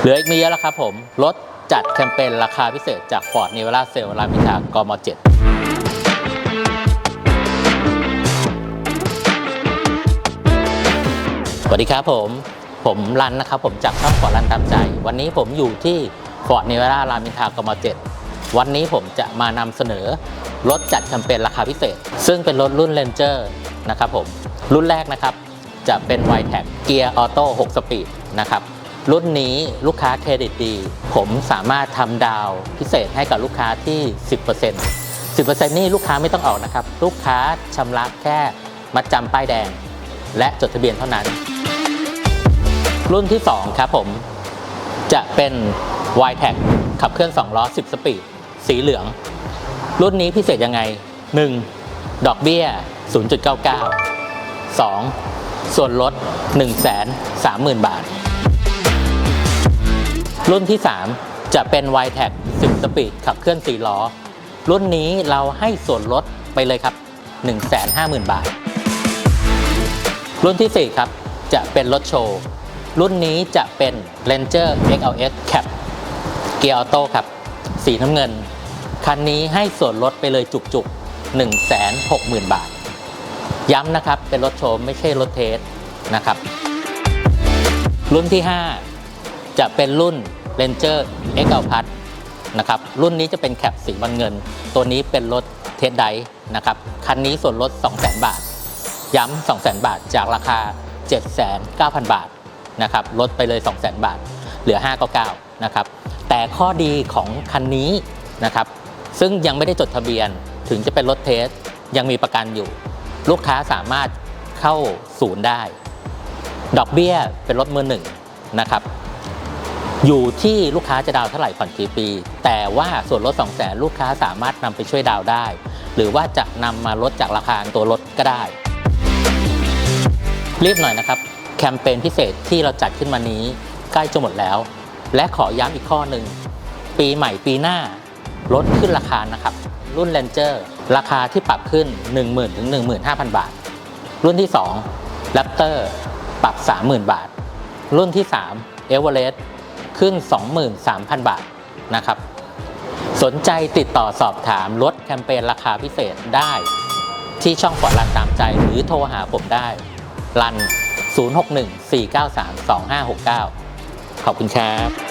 เหลืออีกไม่เยอะแล้วครับผมรถจัดแคมเปญราคาพิเศษจาก Ford n e v e r a Sale รามอินทรากม 7สวัสดีครับผม ผมรันนะครับผมจากช่องฟอร์ดรันตามใจ วันนี้ผมอยู่ที่ Ford n e v e r a รามินทากม7วันนี้ผมจะมานำเสนอรถจัดแคมเปญราคาพิเศษ ซึ่งเป็นรถรุ่น Ranger นะครับผม รุ่นแรกนะครับ จะเป็น y t e c เกียร์ออโต้6สปีดนะครับ รุ่นนี้ลูกค้าเครดิตดี ผมสามารถทำดาวพิเศษให้กับลูกค้าที่ 10% 10%นี่ลูกค้าไม่ต้องออกนะครับ ลูกค้าชำระแค่มัดจำป้ายแดง และจดทะเบียนเท่านั้น รุ่นที่ 2 ครับผม จะเป็น y t e c ขับเคลื่อน2ล้อ 10 สปีด สีเหลือง รุ่นนี้พิเศษยังไง 1. ดอกเบี้ย 0.99 2. ส่วนลด 130,000 บาท รุ่นที่ 3 จะเป็น y t e c 10 สปีดขับเคลื่อน 4 ล้อ รุ่นนี้เราให้ส่วนลดไปเลยครับ 150,000 บาท รุ่นที่ 4 ครับ จะเป็นรถโชว์ รุ่นนี้จะเป็น Ranger XLS Cap เกียร์ออโต้ครับ สีน้ำเงิน คันนี้ให้ส่วนลดไปเลยจุกๆ 160,000 บาท ย้ำนะครับ เป็นรถโชว์ไม่ใช่รถเทสนะครับ รุ่นที่ 5 จะเป็นรุ่น Ranger X l p a s นะครับรุ่นนี้จะเป็นแคปสีบอลเงิน ตัวนี้เป็นรถเทสไดนะครับคันนี้ส่วนลด 200,000 บาท ย้ำ 200,000 บาทจากราคา 79,000 บาทนะครับลดไปเลย 200,000 บาท เหลือ 599นะครับแต่ข้อดีของคันนี้นะครับซึ่งยังไม่ได้จดทะเบียนถึงจะเป็นรถเทสยังมีประกันอยู่ ลูกค้าสามารถเข้าศูนย์ได้ ดอกเบี้ยเป็นรถมือหนึ่งนะครับ อยู่ที่ลูกค้าจะดาวเท่าไหร่ผ่อนกี่ปี แต่ว่าส่วนลด2 0 0แสนลูกค้าสามารถนำไปช่วยดาวได้ หรือว่าจะนำมาลดจากราคาตัวรถก็ได้ รีบหน่อยนะครับ แคมเปญพิเศษที่เราจัดขึ้นมานี้ใกล้จะหมดแล้ว และขอย้ำอีกข้อหนึ่ง ปีใหม่ปีหน้าลดขึ้นราคานะครับ รุ่น Ranger ราคาที่ปรับขึ้น 10,000ถึง15,000 บาท รุ่นที่2 Raptor ปรับ 30,000 บาท รุ่นที่3 Everest ขึ้น 23,000 บาทนะครับ สนใจติดต่อสอบถามลดแคมเปญราคาพิเศษได้ ที่ช่องฟอร์ดรันตามใจหรือโทรหาผมได้ รัน 061 493 2569 ขอบคุณครับ